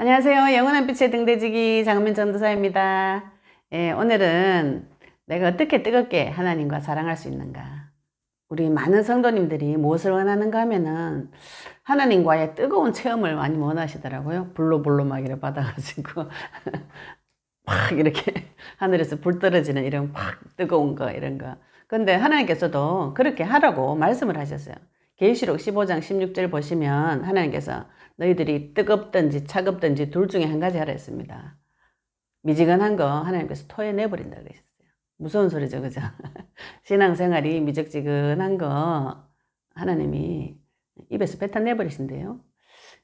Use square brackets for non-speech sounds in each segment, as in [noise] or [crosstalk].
안녕하세요. 영원한 빛의 등대지기 장민 전도사입니다. 예, 오늘은 내가 어떻게 뜨겁게 하나님과 사랑할 수 있는가. 우리 많은 성도님들이 무엇을 원하는가 하면은 하나님과의 뜨거운 체험을 많이 원하시더라고요. 불로 불로 막 이렇게 받아가지고 [laughs] 막 이렇게 하늘에서 불 떨어지는 이런 막 뜨거운 거 이런 거. 근데 하나님께서도 그렇게 하라고 말씀을 하셨어요. 계시록 15장 16절 보시면 하나님께서 너희들이 뜨겁든지 차갑든지 둘 중에 한 가지 하라 했습니다. 미지근한 거 하나님께서 토해내 버린다 그러셨어요. 무서운 소리죠, 그죠? [laughs] 신앙생활이 미적지근한 거 하나님이 입에서 뱉어내 버리신대요.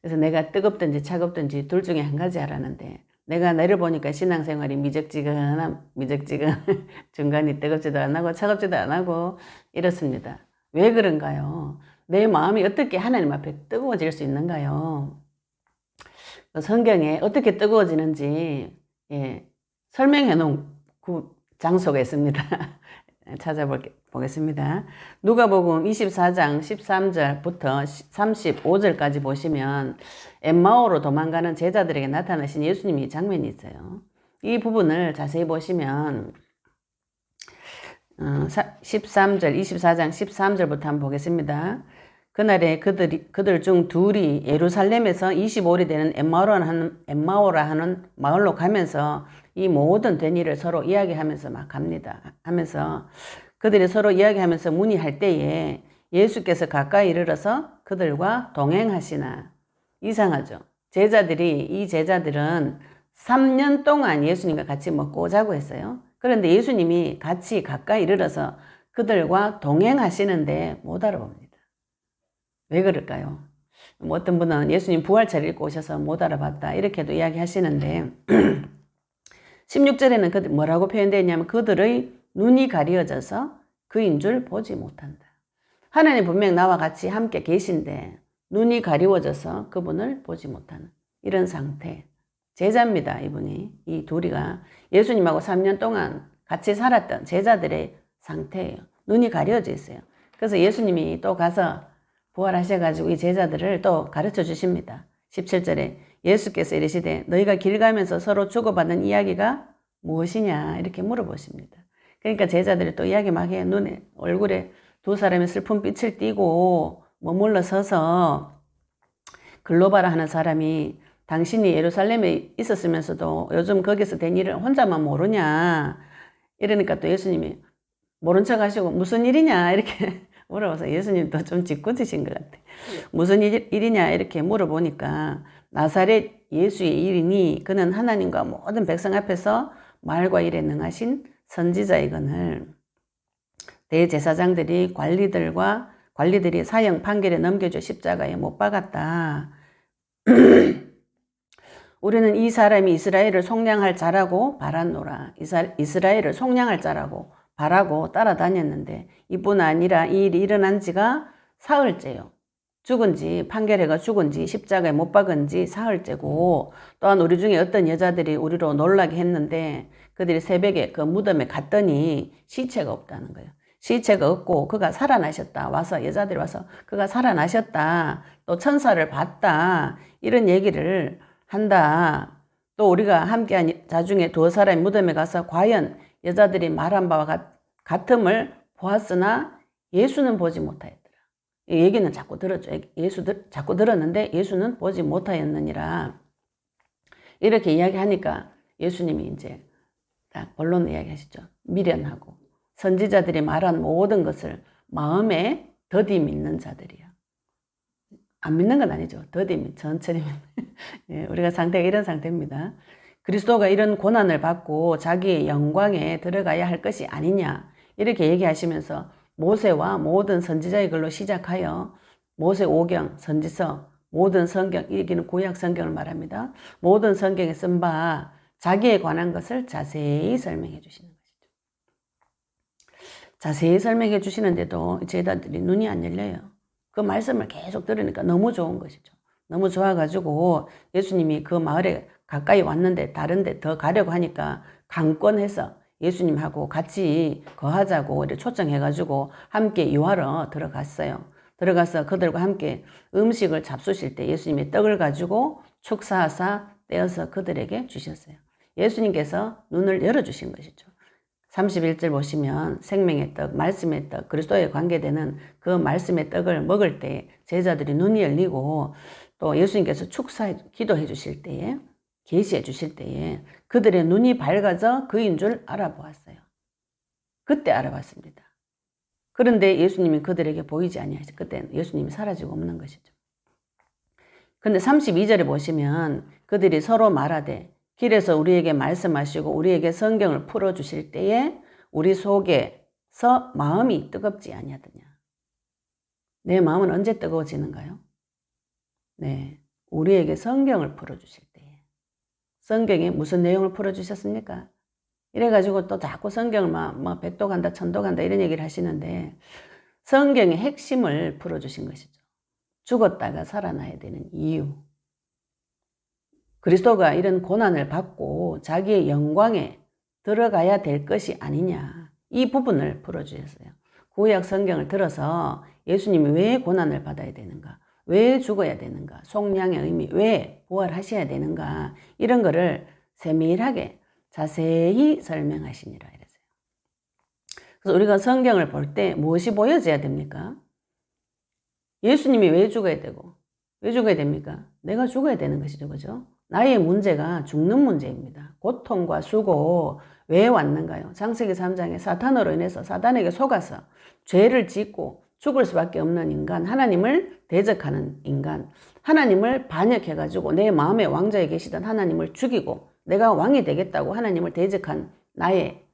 그래서 내가 뜨겁든지 차갑든지 둘 중에 한 가지 하라는데 내가 내려보니까 신앙생활이 미적지근한 미적지근 [laughs] 중간이 뜨겁지도 안 하고 차갑지도 안 하고 이렇습니다. 왜 그런가요? 내 마음이 어떻게 하나님 앞에 뜨거워질 수 있는가요? 그 성경에 어떻게 뜨거워지는지 예, 설명해 놓은 그 장소가 있습니다. [laughs] 찾아보겠습니다. 누가복음 24장 13절부터 35절까지 보시면 엠마오로 도망가는 제자들에게 나타나신 예수님이 장면이 있어요. 이 부분을 자세히 보시면 어, 13절, 24장 13절부터 한번 보겠습니다. 그날에 그들이, 그들 중 둘이 예루살렘에서 25일이 되는 엠마오라 하는 마을로 가면서 이 모든 된 일을 서로 이야기하면서 막 갑니다. 하면서 그들이 서로 이야기하면서 문의할 때에 예수께서 가까이 이르러서 그들과 동행하시나 이상하죠. 제자들이 이 제자들은 3년 동안 예수님과 같이 먹고 자고 했어요. 그런데 예수님이 같이 가까이 이르러서 그들과 동행하시는데 못 알아봅니다. 왜 그럴까요? 뭐 어떤 분은 예수님 부활차를 입고 오셔서 못 알아봤다 이렇게도 이야기하시는데 [clears throat] 16절에는 그 뭐라고 표현되어 있냐면 그들의 눈이 가려져서 그인 줄 보지 못한다. 하나님 분명 나와 같이 함께 계신데 눈이 가리워져서 그분을 보지 못하는 이런 상태. 제자입니다, 이분이. 이 둘이가 예수님하고 3년 동안 같이 살았던 제자들의 상태예요. 눈이 가려져 있어요. 그래서 예수님이 또 가서 부활하셔가지고 이 제자들을 또 가르쳐 주십니다. 17절에 예수께서 이르시되 너희가 길 가면서 서로 주고받는 이야기가 무엇이냐 이렇게 물어보십니다. 그러니까 제자들이 또 이야기 막 해요. 눈에 얼굴에 두 사람이 슬픈 빛을 띠고 머물러 서서 글로바라 하는 사람이 당신이 예루살렘에 있었으면서도 요즘 거기서 된 일을 혼자만 모르냐 이러니까 또 예수님이 모른 척 하시고 무슨 일이냐 이렇게 물어봐서 예수님도 좀 짓궂으신 것 같아. 무슨 일, 일이냐 이렇게 물어보니까 나사렛 예수의 일이니 그는 하나님과 모든 백성 앞에서 말과 일에 능하신 선지자이거늘 대제사장들이 관리들과 관리들이 사형 판결에 넘겨줘 십자가에 못 박았다. [clears throat] 우리는 이 사람이 이스라엘을 속량할 자라고 바란노라. 이스라엘을 속량할 자라고 바라고 따라다녔는데 이뿐 아니라 이 일이 일어난 지가 사흘째요. 죽은 지 판결해가 죽은 지 십자가에 못 박은 지 사흘째고 또한 우리 중에 어떤 여자들이 우리로 놀라게 했는데 그들이 새벽에 그 무덤에 갔더니 시체가 없다는 거예요. 시체가 없고 그가 살아나셨다. 와서 여자들이 와서 그가 살아나셨다. 또 천사를 봤다. 이런 얘기를 한다. 또 우리가 함께한 자 중에 두 사람이 무덤에 가서 과연 여자들이 말한 바와 같, 같음을 보았으나 예수는 보지 못하였더라. 이 얘기는 자꾸 들었죠. 예수 자꾸 들었는데 예수는 보지 못하였느니라. 이렇게 이야기하니까 예수님이 이제 딱 본론 이야기하시죠. 미련하고 선지자들이 말한 모든 것을 마음에 더디 믿는 자들이야. 안 믿는 건 아니죠. 더디 믿, 천천히 믿는. [laughs] 예, 우리가 상태가 이런 상태입니다. 그리스도가 이런 고난을 받고 자기의 영광에 들어가야 할 것이 아니냐. 이렇게 얘기하시면서 모세와 모든 선지자의 글로 시작하여 모세 오경, 선지서, 모든 성경, 여기는 구약 성경을 말합니다. 모든 성경에 쓴 바 자기에 관한 것을 자세히 설명해 주시는 것이죠. 자세히 설명해 주시는데도 제자들이 눈이 안 열려요. 그 말씀을 계속 들으니까 너무 좋은 것이죠. 너무 좋아가지고 예수님이 그 마을에 가까이 왔는데 다른데 더 가려고 하니까 강권해서 예수님하고 같이 거하자고 초청해가지고 함께 유하러 들어갔어요. 들어가서 그들과 함께 음식을 잡수실 때 예수님이 떡을 가지고 축사하사 떼어서 그들에게 주셨어요. 예수님께서 눈을 열어주신 것이죠. 31절 보시면 생명의 떡, 말씀의 떡, 그리스도에 관계되는 그 말씀의 떡을 먹을 때 제자들이 눈이 열리고 또 예수님께서 축사 기도해 주실 때에 계시해 주실 때에 그들의 눈이 밝아져 그인 줄 알아보았어요. 그때 알아봤습니다. 그런데 예수님이 그들에게 보이지 아니하시. 그때 예수님이 사라지고 없는 것이죠. 근데 32절에 보시면 그들이 서로 말하되 길에서 우리에게 말씀하시고 우리에게 성경을 풀어 주실 때에 우리 속에서 마음이 뜨겁지 아니하더냐. 내 마음은 언제 뜨거워지는가요? 네. 우리에게 성경을 풀어 주실 때에. 성경에 무슨 내용을 풀어 주셨습니까? 이래가지고 또 자꾸 성경을 막, 뭐 백도 간다, 천도 간다 이런 얘기를 하시는데 성경의 핵심을 풀어주신 것이죠. 죽었다가 살아나야 되는 이유. 그리스도가 이런 고난을 받고 자기의 영광에 들어가야 될 것이 아니냐. 이 부분을 풀어주셨어요. 구약 성경을 들어서 예수님이 왜 고난을 받아야 되는가? 왜 죽어야 되는가? 속량의 의미, 왜 부활하셔야 되는가? 이런 거를 세밀하게 자세히 설명하시니라 이랬어요. 그래서 우리가 성경을 볼 때 무엇이 보여져야 됩니까? 예수님이 왜 죽어야 되고 왜 죽어야 됩니까? 내가 죽어야 되는 것이죠. 그죠? 나의 문제가 죽는 문제입니다. 고통과 수고 왜 왔는가요? 창세기 3장에 사탄으로 인해서 사단에게 속아서 죄를 짓고 죽을 수밖에 없는 인간, 하나님을 대적하는 인간, 하나님을 반역해가지고 내 마음의 왕자에 계시던 하나님을 죽이고 내가 왕이 되겠다고 하나님을 대적한 나의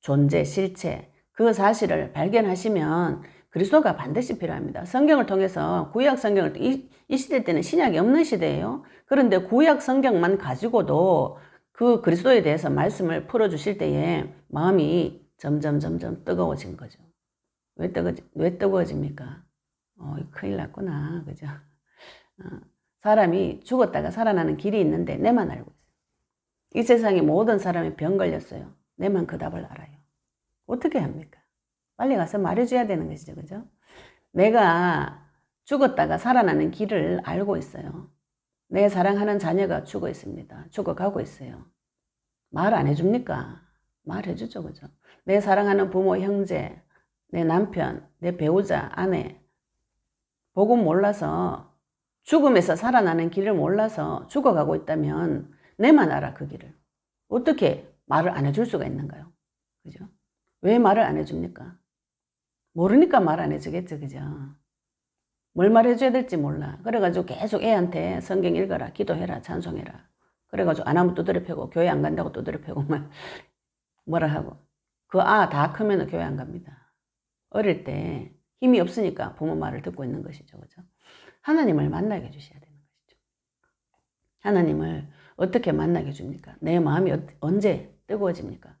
존재, 실체, 그 사실을 발견하시면 그리스도가 반드시 필요합니다. 성경을 통해서 구약 성경을 이, 이 시대 때는 신약이 없는 시대예요. 그런데 구약 성경만 가지고도 그 그리스도에 대해서 말씀을 풀어 주실 때에 마음이 점점 점점 뜨거워진 거죠. 왜 뜨거 왜 뜨거워집니까? 어, 큰일 났구나. 그죠? 어, 사람이 죽었다가 살아나는 길이 있는데 내만 알고 있어요. 이 세상에 모든 사람이 병 걸렸어요. 내만 그 답을 알아요. 어떻게 합니까? 빨리 가서 말해줘야 되는 것이죠. 그죠? 내가 죽었다가 살아나는 길을 알고 있어요. 내 사랑하는 자녀가 죽어 있습니다. 죽어가고 있어요. 말 안 해줍니까? 말해주죠. 그죠? 내 사랑하는 부모, 형제, 내 남편, 내 배우자, 아내, 복음 몰라서 죽음에서 살아나는 길을 몰라서 죽어가고 있다면 내만 알아, 그 길을. 어떻게 말을 안 해줄 수가 있는가요? 그죠? 왜 말을 안 해줍니까? 모르니까 말 안 해주겠죠, 그죠? 뭘 말해줘야 될지 몰라. 그래가지고 계속 애한테 성경 읽어라, 기도해라, 찬송해라. 그래가지고 안 하면 두드려 패고, 교회 안 간다고 두드려 패고, 막 뭐라 하고. 그 아 다 크면 교회 안 갑니다. 어릴 때 힘이 없으니까 부모 말을 듣고 있는 것이죠, 그죠? 하나님을 만나게 해주셔야 되는 것이죠. 하나님을 어떻게 만나게 해줍니까? 내 마음이 어- 언제 뜨거워집니까?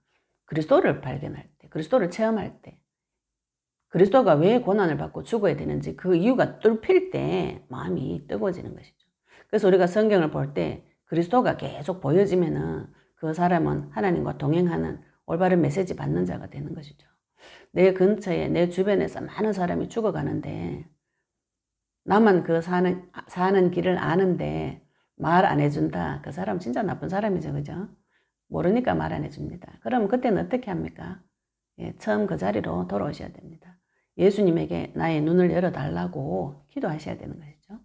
그리스도를 발견할 때, 그리스도를 체험할 때, 그리스도가 왜 고난을 받고 죽어야 되는지 그 이유가 뚫힐 때 마음이 뜨거워지는 것이죠. 그래서 우리가 성경을 볼 때 그리스도가 계속 보여지면은 그 사람은 하나님과 동행하는 올바른 메시지 받는 자가 되는 것이죠. 내 근처에, 내 주변에서 많은 사람이 죽어가는데 나만 그 사는, 사는 길을 아는데 말 안 해준다. 그 사람 진짜 나쁜 사람이죠. 그죠? 모르니까 말 안 해줍니다. 그럼 그때는 어떻게 합니까? 예, 처음 그 자리로 돌아오셔야 됩니다. 예수님에게 나의 눈을 열어달라고 기도하셔야 되는 것이죠.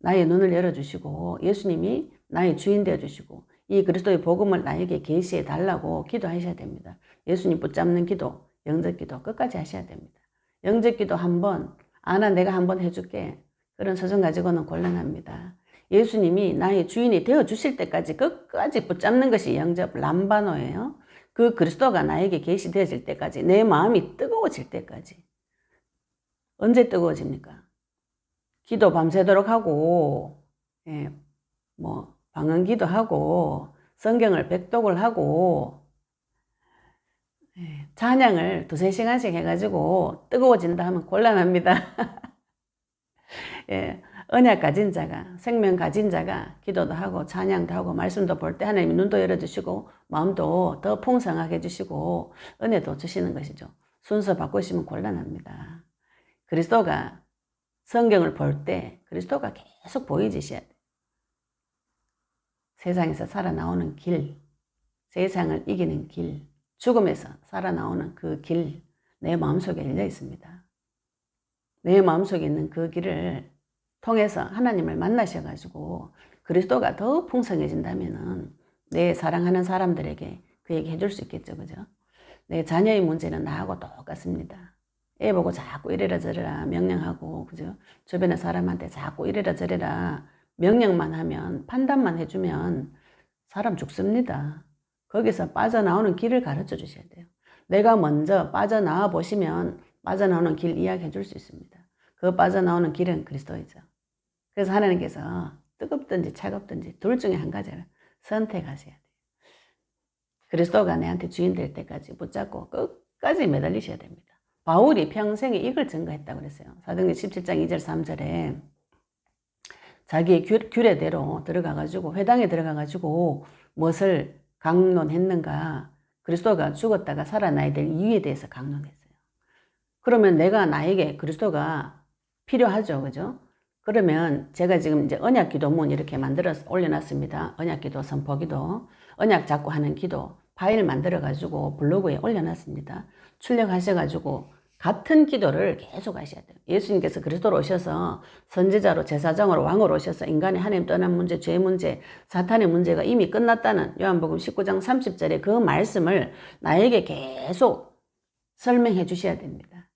나의 눈을 열어주시고 예수님이 나의 주인 되어주시고 이 그리스도의 복음을 나에게 계시해 달라고 기도하셔야 됩니다. 예수님 붙잡는 기도, 영적 기도 끝까지 하셔야 됩니다. 영적 기도 한 번, 아나 내가 한번 해줄게. 그런 서정 가지고는 곤란합니다. 예수님이 나의 주인이 되어 주실 때까지 끝까지 붙잡는 것이 영접 람바노예요. 그 그리스도가 나에게 계시되어질 때까지 내 마음이 뜨거워질 때까지 언제 뜨거워집니까? 기도 밤새도록 하고 예, 뭐 방언기도 하고 성경을 백독을 하고 예, 찬양을 두세 시간씩 해가지고 뜨거워진다 하면 곤란합니다. [laughs] 예, 언약 가진 자가, 생명 가진 자가 기도도 하고 찬양도 하고 말씀도 볼 때 하나님이 눈도 열어주시고 마음도 더 풍성하게 해주시고 은혜도 주시는 것이죠. 순서 바꾸시면 곤란합니다. 그리스도가 성경을 볼 때 그리스도가 계속 보이지셔야 돼. 세상에서 살아나오는 길, 세상을 이기는 길, 죽음에서 살아나오는 그 길, 내 마음속에 열려 있습니다. 내 마음속에 있는 그 길을 통해서 하나님을 만나셔가지고 그리스도가 더 풍성해진다면은 내 사랑하는 사람들에게 그 얘기 해줄 수 있겠죠, 그죠? 내 자녀의 문제는 나하고 똑같습니다. 애 보고 자꾸 이래라 저래라 명령하고, 그죠? 주변의 사람한테 자꾸 이래라 저래라 명령만 하면, 판단만 해주면 사람 죽습니다. 거기서 빠져나오는 길을 가르쳐 주셔야 돼요. 내가 먼저 빠져나와 보시면 빠져나오는 길 이야기해 줄 수 있습니다. 그 빠져나오는 길은 그리스도이죠. 그래서 하나님께서 뜨겁든지 차갑든지 둘 중에 한 가지를 선택하셔야 돼요. 그리스도가 내한테 주인 될 때까지 붙잡고 끝까지 매달리셔야 됩니다. 바울이 평생에 이걸 증거했다고 그랬어요. 사도행전 17장 2절 3절에 자기의 규, 규례대로 들어가가지고 회당에 들어가가지고 무엇을 강론했는가 그리스도가 죽었다가 살아나야 될 이유에 대해서 강론했어요. 그러면 내가 나에게 그리스도가 필요하죠. 그죠? 그러면 제가 지금 이제 언약 기도문 이렇게 만들어 올려놨습니다. 언약 기도 선포 기도, 언약 잡고 하는 기도 파일 만들어 가지고 블로그에 올려놨습니다. 출력하셔 가지고 같은 기도를 계속 하셔야 돼요. 예수님께서 그리스도로 오셔서 선지자로 제사장으로 왕으로 오셔서 인간의 하나님 떠난 문제, 죄 문제, 사탄의 문제가 이미 끝났다는 요한복음 19장 30절의 그 말씀을 나에게 계속 설명해 주셔야 됩니다.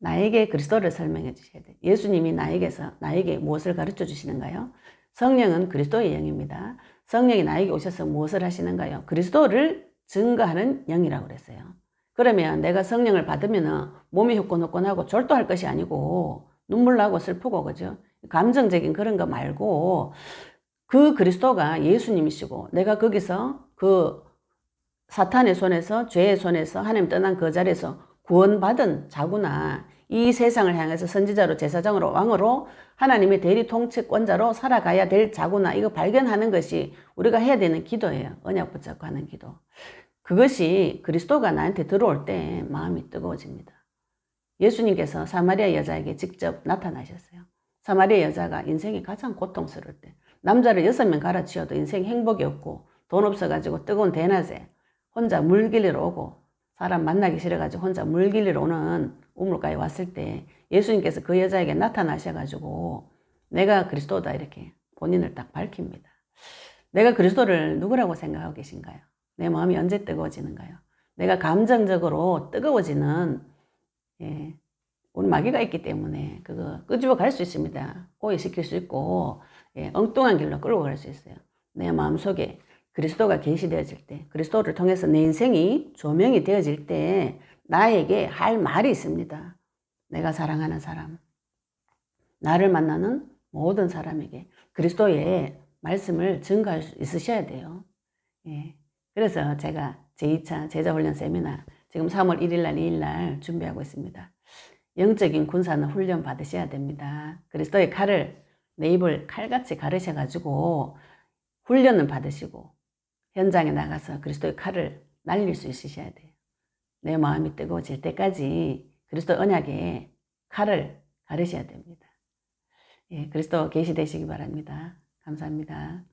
나에게 그리스도를 설명해 주셔야 돼요. 예수님이 나에게서 나에게 무엇을 가르쳐 주시는가요? 성령은 그리스도의 영입니다. 성령이 나에게 오셔서 무엇을 하시는가요? 그리스도를 증거하는 영이라고 그랬어요. 그러면 내가 성령을 받으면 몸이 후끈후끈하고 졸도할 것이 아니고 눈물 나고 슬프고 그죠? 감정적인 그런 거 말고 그 그리스도가 예수님이시고 내가 거기서 그 사탄의 손에서 죄의 손에서 하나님 떠난 그 자리에서 구원받은 자구나 이 세상을 향해서 선지자로 제사장으로 왕으로 하나님의 대리 통치권자로 살아가야 될 자구나 이거 발견하는 것이 우리가 해야 되는 기도예요. 언약 붙잡고 하는 기도. 그것이 그리스도가 나한테 들어올 때 마음이 뜨거워집니다. 예수님께서 사마리아 여자에게 직접 나타나셨어요. 사마리아 여자가 인생이 가장 고통스러울 때 남자를 여섯 명 갈아치워도 인생 행복이 없고 돈 없어가지고 뜨거운 대낮에 혼자 물 길리러 오고 사람 만나기 싫어가지고 혼자 물 길리러 오는 우물가에 왔을 때 예수님께서 그 여자에게 나타나셔가지고 내가 그리스도다 이렇게 본인을 딱 밝힙니다. 내가 그리스도를 누구라고 생각하고 계신가요? 내 마음이 언제 뜨거워지는가요? 내가 감정적으로 뜨거워지는 예, 우리 마귀가 있기 때문에 그거 끄집어 갈 수 있습니다. 고의시킬 수 있고 예, 엉뚱한 길로 끌고 갈 수 있어요. 내 마음속에 그리스도가 계시되어질 때 그리스도를 통해서 내 인생이 조명이 되어질 때 나에게 할 말이 있습니다. 내가 사랑하는 사람 나를 만나는 모든 사람에게 그리스도의 말씀을 증거할 수 있으셔야 돼요. 예. 그래서 제가 제2차 제자훈련 세미나 지금 3월 1일 날 2일 날 준비하고 있습니다. 영적인 군사는 훈련 받으셔야 됩니다. 그리스도의 칼을 내 입을 칼같이 가르셔가지고 훈련을 받으시고 현장에 나가서 그리스도의 칼을 날릴 수 있으셔야 돼요. 내 마음이 뜨거워질 때까지 그리스도 언약에 칼을 가르셔야 됩니다. 예, 그리스도 계시 되시기 바랍니다. 감사합니다.